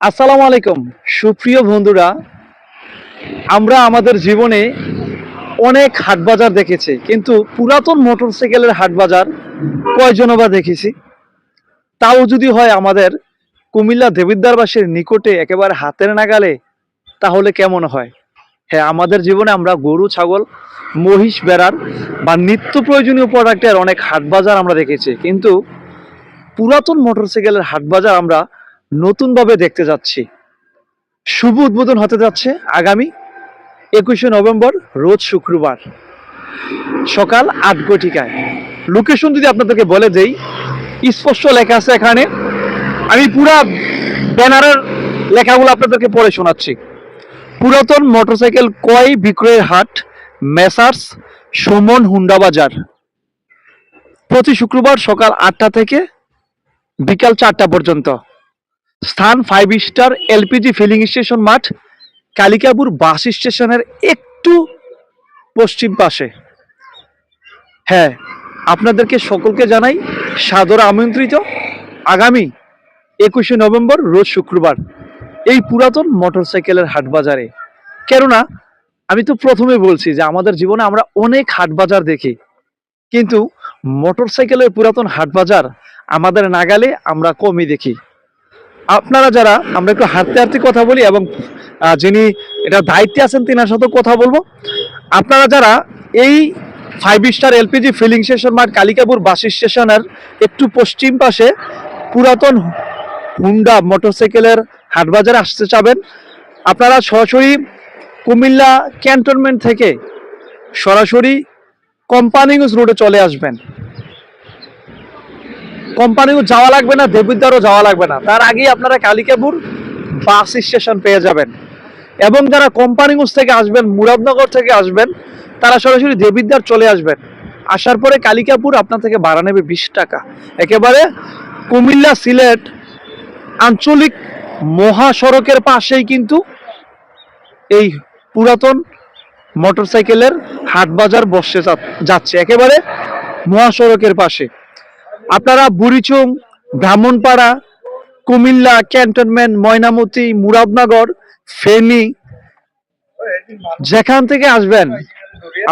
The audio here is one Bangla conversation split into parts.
আসসালামু আলাইকুম। সুপ্রিয় বন্ধুরা, আমরা আমাদের জীবনে অনেক হাট বাজার দেখেছি, কিন্তু পুরাতন মোটরসাইকেলের হাট বাজার কয়জন বা দেখেছি? তাও যদি হয় আমাদের কুমিল্লা দেবিদ্বারবাসীর নিকটে একেবারে হাতের নাগালে, তাহলে কেমন হয়? হ্যাঁ আমাদের জীবনে আমরা গরু, ছাগল, মহিষ, বেড়ার বা নিত্য প্রয়োজনীয় প্রোডাক্টের অনেক হাট বাজার আমরা দেখেছি, কিন্তু পুরাতন মোটরসাইকেলের হাট বাজার আমরা নতুনভাবে দেখতে যাচ্ছি। শুভ উদ্বোধন হতে যাচ্ছে আগামী একুশে নভেম্বর, রোজ শুক্রবার। সকাল আট ঘটিকায়। লোকেশন যদি আপনাদেরকে বলে দেই, স্পষ্ট লেখা আছে এখানে। আমি পুরা ব্যানারের লেখাগুলো আপনাদেরকে পড়ে শোনাচ্ছি। পুরাতন মোটরসাইকেল কয় বিক্রয়ের হাট, মেসার্স, সুমন হুন্ডা বাজার। প্রতি শুক্রবার সকাল আটটা থেকে বিকাল চারটা পর্যন্ত। স্থান five star LPG filling station মাঠ, কালিকাপুর বাস স্টেশনের একটু পশ্চিম পাশে। হ্যাঁ আপনাদেরকে সকলকে জানাই সাদর আমন্ত্রিত। আগামী একুশে নভেম্বর, রোজ শুক্রবার এই পুরাতন মোটরসাইকেলের হাট বাজারে কেননা, আমি তো প্রথমে বলছি যে আমাদের জীবনে আমরা অনেক হাট বাজার দেখি। কিন্তু মোটরসাইকেলের পুরাতন হাট বাজার আমাদের নাগালে আমরা কমই দেখি। আপনারা যারা, আমরা একটু হাঁটতে হাঁটতে কথা বলি এবং যিনি এটা দায়িত্বে আছেন তিনার সাথে কথা বলব। আপনারা যারা এই five star LPG filling station মাঠ কালিকাপুর বাস স্টেশনের একটু পশ্চিম পাশে পুরাতন হুন্ডা মোটরসাইকেলের হাট বাজারে আসতে চাবেন, আপনারা সরাসরি কুমিল্লা ক্যান্টনমেন্ট থেকে সরাসরি কোম্পানিগঞ্জ রোডে চলে আসবেন। কোম্পানিও যাওয়া লাগবে না, দেবিদ্বারও যাওয়া লাগবে না। তার আগেই আপনারা কালিকাপুর বাস স্টেশন পেয়ে যাবেন। এবং যারা কোম্পানিগঞ্জ থেকে আসবেন, মুরাদনগর থেকে আসবেন, তারা সরাসরি দেবিদ্বার চলে আসবেন। আসার পরে কালিকাপুর আপনার থেকে ভাড়া নেবে বিশ টাকা। একেবারে কুমিল্লা সিলেট আঞ্চলিক মহাসড়কের পাশেই কিন্তু এই পুরাতন মোটরসাইকেলের হাট বাজার বসে যাচ্ছে। একেবারে মহাসড়কের পাশে। আপনারা বুড়িচুং ব্রাহ্মণপাড়া কুমিল্লা ক্যান্টনমেন্ট ময়নামতি মুরাদনগর ফেনী যেখান থেকে আসবেন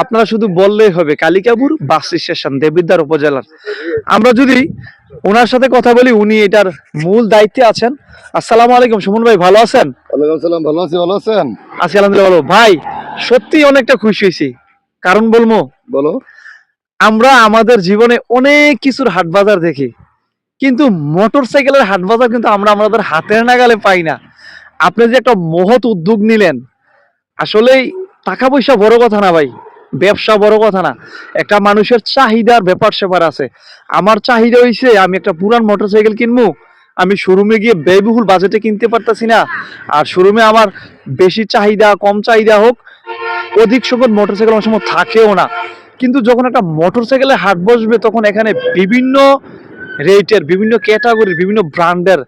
আপনারা শুধু বললেই হবে কালিকাপুর বাস স্টেশন দেবিদ্বার উপজেলার। আমরা যদি ওনার সাথে কথা বলি উনি এটার মূল দায়িত্বে আছেন। আসসালামু আলাইকুম সুমন ভাই ভালো আছেন? ওয়ালাইকুম ভালো আছি ভালো আছেন? আছি আলহামদুলিল্লাহ ভালো। ভাই সত্যি অনেকটা খুশি হয়েছি। কারণ বলব বলো। আমরা আমাদের জীবনে অনেক কিছুর হাট বাজার দেখি, কিন্তু মোটর সাইকেলের হাট বাজার কিন্তু আমরা আমাদের হাতের নাগালে পাই না। আপনি যে একটা মহৎ উদ্যোগ নিলেন, আসলেই টাকা পয়সা বড় কথা না ভাই, ব্যবসা বড় কথা না। একটা মানুষের চাহিদার ব্যাপার স্যাপার আছে। আমার চাহিদা হইছে, আমি একটা পুরান মোটর সাইকেল কিনবো আমি শোরুমে গিয়ে ব্যয়বহুল বাজেটে কিনতে পারতাছি না। আর শোরুমে আমার বেশি চাহিদা, কম চাহিদা হোক, অধিক সংখ্যক মোটর সাইকেল অনেক সময় থাকেও না। কিন্তু যখন একটা মোটর সাইকেলে হাট বসবে, তখন এখানে বিভিন্ন রেটের বিভিন্ন ক্যাটাগরির বিভিন্ন ব্র্যান্ডের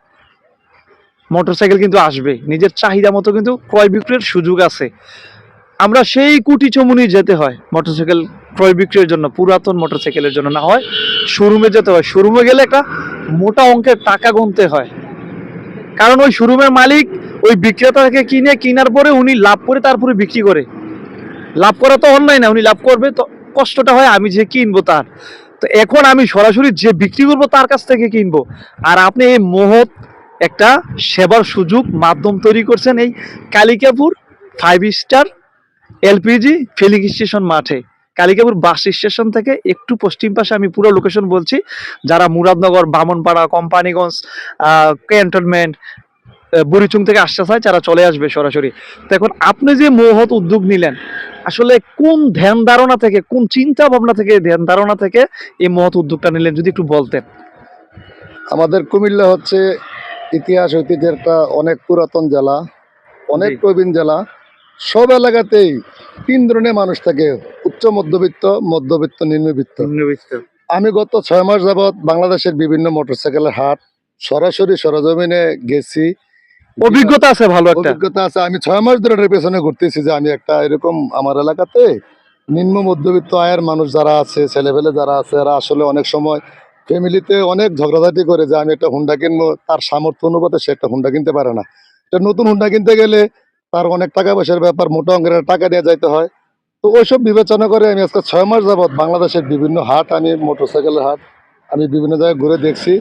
মোটর সাইকেল কিন্তু আসবে। নিজের চাহিদা মতো কিন্তু ক্রয় বিক্রয়ের সুযোগ আছে। আমরা সেই কুটি চমুনি যেতে হয় মোটরসাইকেল ক্রয় বিক্রয়ের জন্য, পুরাতন মোটরসাইকেলের জন্য। না হয় শোরুমে যেতে হয়। শোরুমে গেলে একটা মোটা অঙ্কের টাকা গুনতে হয়। কারণ ওই শোরুমের মালিক ওই বিক্রেতাকে কিনে, কেনার পরে উনি লাভ করে, তারপরে বিক্রি করে। লাভ করা তো অন্যায় না, উনি লাভ করবে তো কষ্টটা হয় আমি যে কিনবো তার। তো এখন আমি সরাসরি যে বিক্রি করব তার কাছ থেকে কিনবো। আর আপনি এই মহৎ একটা সেবার সুযোগ, মাধ্যম তৈরি করছেন এই Kalikapur five star LPG filling station মাঠে। কালিকাপুর বাস স্টেশন থেকে একটু পশ্চিম পাশে আমি পুরো লোকেশন বলছি। যারা মুরাদনগর, বামনপাড়া, কোম্পানিগঞ্জ ক্যান্টনমেন্ট বুড়িচুং থেকে আসতে চায় তারা চলে আসবে সরাসরি। তো এখন আপনি যে মহৎ উদ্যোগ নিলেন আসলে কোন ধ্যান ধারণা থেকে কোন চিন্তা ভাবনা থেকে ধ্যান ধারণা থেকে এই মহৎ উদ্যোগটা নিলেন যদি একটু বলতেন? আমাদের কুমিল্লা হচ্ছে ইতিহাস ঐতিহ্যের একটা অনেক পুরাতন জেলা অনেক প্রবীণ জেলা। সব এলাকাতেই তিন ধরনের মানুষ থাকে উচ্চ মধ্যবিত্ত মধ্যবিত্ত নিম্নবিত্ত। আমি গত ছয় মাস যাবৎ বাংলাদেশের বিভিন্ন মোটরসাইকেলের হাট সরাসরি সরজমিনে গেছি। অভিজ্ঞতা আছে ভালো একটা। অভিজ্ঞতা আছে। আমি ছয় মাস ধরে এটার পেছনে ঘুরতেছি যে আমি একটা এরকম আমার এলাকাতে নিম্ন মধ্যবিত্ত আয়ের মানুষ যারা আছে ছেলেপেলে যারা আছে এরা আসলে অনেক সময় ফ্যামিলিতে অনেক ঝগড়াঝাটি করে যে আমি একটা হুন্ডা কিনবো তার সামর্থ্য অনুপাতে সে একটা হুন্ডা কিনতে পারে না। একটা নতুন হুন্ডা কিনতে গেলে তার অনেক টাকা পয়সার ব্যাপার মোটা অঙ্কের টাকা নিয়ে যাইতে হয়। তো ওইসব বিবেচনা করে আমি আজকে ছয় মাস যাবৎ বাংলাদেশের বিভিন্ন হাট আমি মোটরসাইকেলের হাট আমি বিভিন্ন জায়গায় ঘুরে দেখছি।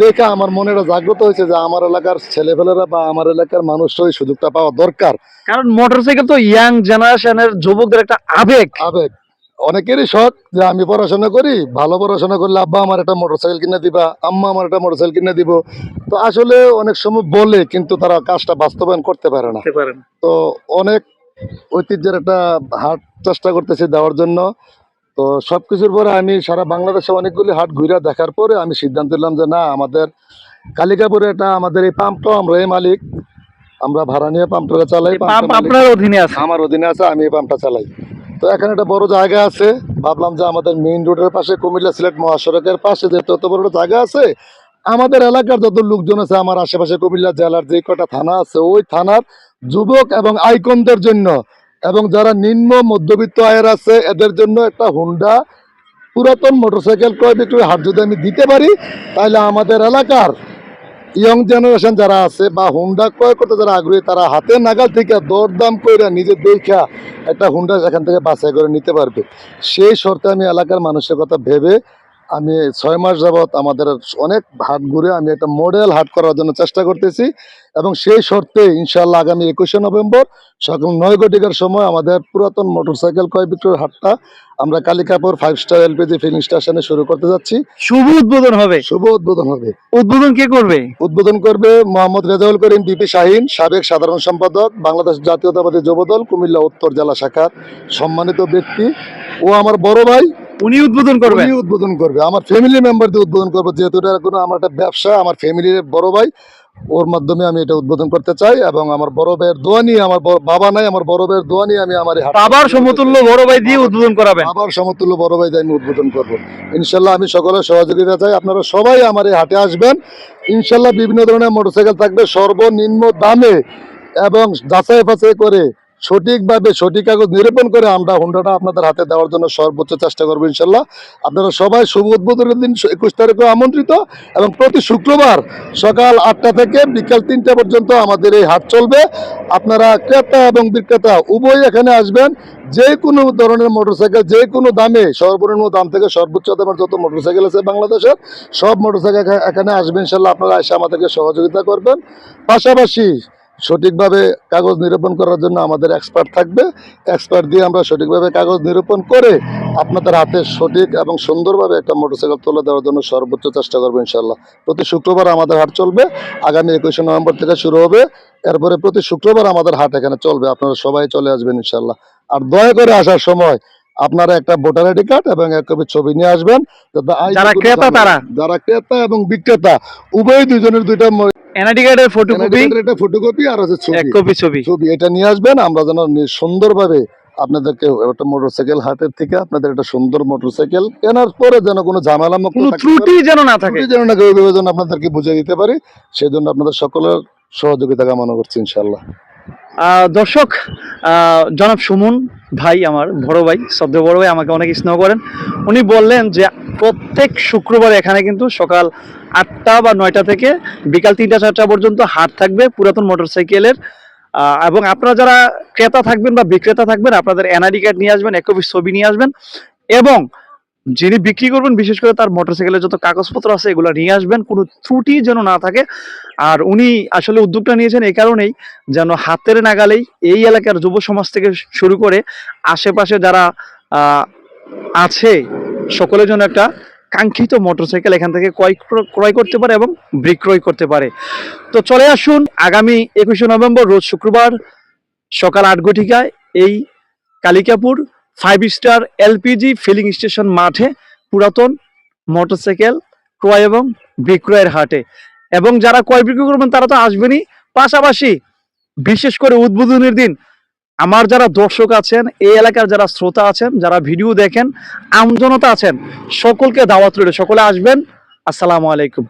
দেখে আমার মনে জাগ্রত হয়েছে যে আমার এলাকার ছেলেপেলেরা বা আমার এলাকার মানুষরা এই সুযোগটা পাওয়া দরকার। কারণ মোটরসাইকেল তো ইয়াং জেনারেশনের যুবকদের একটা আবেগ। আবেগ। অনেকেরই শখ যে আমি পড়াশোনা করি ভালো পড়াশোনা করলে আব্বা আমার একটা মোটরসাইকেল কিনে দিবা আম্মা আমার একটা মোটরসাইকেল কিনে দিব। তো আসলে অনেক সময় বলে কিন্তু তারা কাজটা বাস্তবায়ন করতে পারে না। তো অনেক ঐতিহ্যের একটা হাট চেষ্টা করতেছি দেওয়ার জন্য। তো সবকিছুর পরে আমি সারা বাংলাদেশে অনেকগুলি হাট ঘুরে দেখার পরে আমি সিদ্ধান্ত নিলাম যে না আমাদের কালিকাপুরে এটা আমাদের এই পাম্পটাও আমরা এই মালিক আমরা ভাড়া নিয়ে পাম্পটা চালাই আপনার অধীনে আছে। আমার অধীনে আছে আমি এই পাম্পটা চালাই। তো এখানে একটা বড় জায়গা আছে ভাবলাম যে আমাদের মেইন রোডের পাশে কুমিল্লা সিলেট মহাসড়কের পাশে যে তত বড় জায়গা আছে আমাদের এলাকার যত লোকজন আছে আমার আশেপাশে কুমিল্লা জেলার যে কটা থানা আছে ওই থানার যুবক এবং আইকনদের জন্য এবং যারা নিম্ন মধ্যবিত্ত আয়ের আছে, এদের জন্য একটা হুন্ডা পুরাতন মোটরসাইকেল ক্রয় বিক্রয় হাট যদি আমি দিতে পারি, তাহলে আমাদের এলাকার ইয়ং জেনারেশন যারা আছে বা হুন্ডা ক্রয় করতে যারা আগ্রহী, তারা হাতে নাগাল থেকে দরদাম করে নিজে দেখা একটা হুন্ডা এখান থেকে বাছাই করে নিতে পারবে। সেই শর্তে আমি এলাকার মানুষের কথা ভেবে আমি ছয় মাস যাবৎ আমাদের অনেক হাট ঘুরে আমি একটা মডেল হাট করার জন্য চেষ্টা করতেছি এবং সেই শর্তে ইনশাল্লাহ আগামী একুশে নভেম্বর সকাল নয় ঘটিকার সময় আমাদের পুরাতন মোটরসাইকেল ক্রয় বিক্রয়ের হাটটা আমরা Kalikapur five star LPG filling স্টেশনে শুরু করতে যাচ্ছি। শুভ উদ্বোধন হবে। শুভ উদ্বোধন হবে। উদ্বোধন কে করবে? উদ্বোধন করবে মোহাম্মদ রেজাউল করিম বিপি শাহিন সাবেক সাধারণ সম্পাদক বাংলাদেশ জাতীয়তাবাদী যুবদল কুমিল্লা উত্তর জেলা শাখার সম্মানিত ব্যক্তি ও আমার বড় ভাই উনি উদ্বোধন করবেন? উনি উদ্বোধন করবে। আমার ফ্যামিলি মেম্বার দিয়ে উদ্বোধন করবে। যেহেতু এটা কোনো আমার একটা ব্যবসা আমার ফ্যামিলির বড় ভাই ওর মাধ্যমে আমি এটা উদ্বোধন করতে চাই এবং আমার বড় ভাইয়ের দোয়া নিয়ে আমার বাবা নাই আমার বড় ভাইয়ের দোয়া নিয়ে আমি আমার বাবার সমতুল্য বড় ভাই দিয়ে উদ্বোধন করাবেন। আবার সমতুল্য বড় ভাই দিয়ে আমি উদ্বোধন করব। ইনশাল্লাহ আমি সকলের সহযোগিতা চাই। আপনারা সবাই আমার এই হাটে আসবেন। ইনশাল্লাহ বিভিন্ন ধরনের মোটরসাইকেল থাকবে সর্বনিম্ন দামে এবং যাচাই ফাচাই করে সঠিকভাবে সঠিক কাগজ নিরূপণ করে আমরা হুন্ডাটা আপনাদের হাতে দেওয়ার জন্য সর্বোচ্চ চেষ্টা করব ইনশাল্লাহ। আপনারা সবাই শুভ উদ্বোধনের দিন একুশ তারিখে আমন্ত্রিত এবং প্রতি শুক্রবার সকাল আটটা থেকে বিকাল তিনটা পর্যন্ত আমাদের এই হাট চলবে। আপনারা ক্রেতা এবং বিক্রেতা উভয় এখানে আসবেন। যে কোনো ধরনের মোটরসাইকেল, যে কোনো দামে, সর্বনিম্ন দাম থেকে সর্বোচ্চ দামের যত মোটরসাইকেল আছে বাংলাদেশের, সব মোটরসাইকেল এখা- এখানে আসবেন ইনশাল্লাহ। আপনারা এসে আমাদেরকে সহযোগিতা করবেন। পাশাপাশি সঠিকভাবে কাগজ নিরূপণ করার জন্য আমাদের এক্সপার্ট থাকবে। এক্সপার্ট দিয়ে আমরা সঠিকভাবে কাগজ নিরূপণ করে আপনাদের হাতে সঠিক এবং সুন্দরভাবে একটা মোটরসাইকেল তুলে দেওয়ার জন্য সর্বোচ্চ চেষ্টা করব ইনশাল্লাহ প্রতি শুক্রবার আমাদের হাট চলবে। আগামী একুশে নভেম্বর থেকে শুরু হবে। এরপরে প্রতি শুক্রবার আমাদের হাট এখানে চলবে। আপনারা সবাই চলে আসবেন ইনশাল্লাহ আর দয়া করে আসার সময় আপনারা একটা ভোটার আইডি কার্ড এবং এক কপি ছবি নিয়ে আসবেন। যারা ক্রেতা তারা? যারা ক্রেতা এবং বিক্রেতা উভয় দুজনের দুইটা এনআইডি কার্ডের ফটোকপি একটা ফটোকপি আর হচ্ছে এক কপি ছবি। ছবি এটা নিয়ে আসবেন আমরা যেন সুন্দরভাবে আপনাদেরকে একটা মোটরসাইকেল হাটের থেকে আপনাদের একটা সুন্দর মোটরসাইকেল কেনার পরে যেন কোনো ঝামেলা কোনো ত্রুটি যেন না থাকে। যেন না কেউ যেন আপনাদেরকে বুঝিয়ে দিতে পারি। সেই জন্য আপনাদের সকলের সহযোগিতা কামনা করছি ইনশাল্লাহ দর্শক জনাব সুমন ভাই আমার, বড় ভাই শব্দ বড় ভাই, আমাকে অনেক স্নেহ করেন। উনি বললেন যে প্রত্যেক শুক্রবার এখানে কিন্তু সকাল আটটা বা নয়টা থেকে বিকাল তিনটা, চারটা পর্যন্ত হাট থাকবে পুরাতন মোটরসাইকেলের। এবং আপনারা যারা ক্রেতা থাকবেন বা বিক্রেতা থাকবেন, আপনাদের এনআইডি কার্ড নিয়ে আসবেন, এক কপি ছবি নিয়ে আসবেন। এবং যিনি বিক্রি করবেন, বিশেষ করে তার মোটরসাইকেলের যত কাগজপত্র আছে, এগুলো নিয়ে আসবেন। কোনো ত্রুটি যেন না থাকে। আর উনি আসলে উদ্যোগটা নিয়েছেন এই কারণেই যেন হাতের নাগালেই এই এলাকার যুব সমাজ থেকে শুরু করে আশেপাশে যারা আছে সকলের জন্য একটা কাঙ্ক্ষিত মোটরসাইকেল এখান থেকে ক্রয় ক্রয় করতে পারে এবং বিক্রয় করতে পারে। তো চলে আসুন আগামী একুশে নভেম্বর, রোজ শুক্রবার সকাল আট ঘটিকায় এই Kalikapur five star LPG filling station মাঠে পুরাতন মোটরসাইকেল ক্রয় এবং বিক্রয়ের হাটে। এবং যারা ক্রয় বিক্রয় করবেন, তারা তো আসবেনই। পাশাপাশি বিশেষ করে উদ্বোধনের দিন আমার যারা দর্শক আছেন, এই এলাকার যারা শ্রোতা আছেন, যারা ভিডিও দেখেন, আমজনতা আছেন, সকলকে দাওয়াত রইল। সকলে আসবেন। আসসালামু আলাইকুম।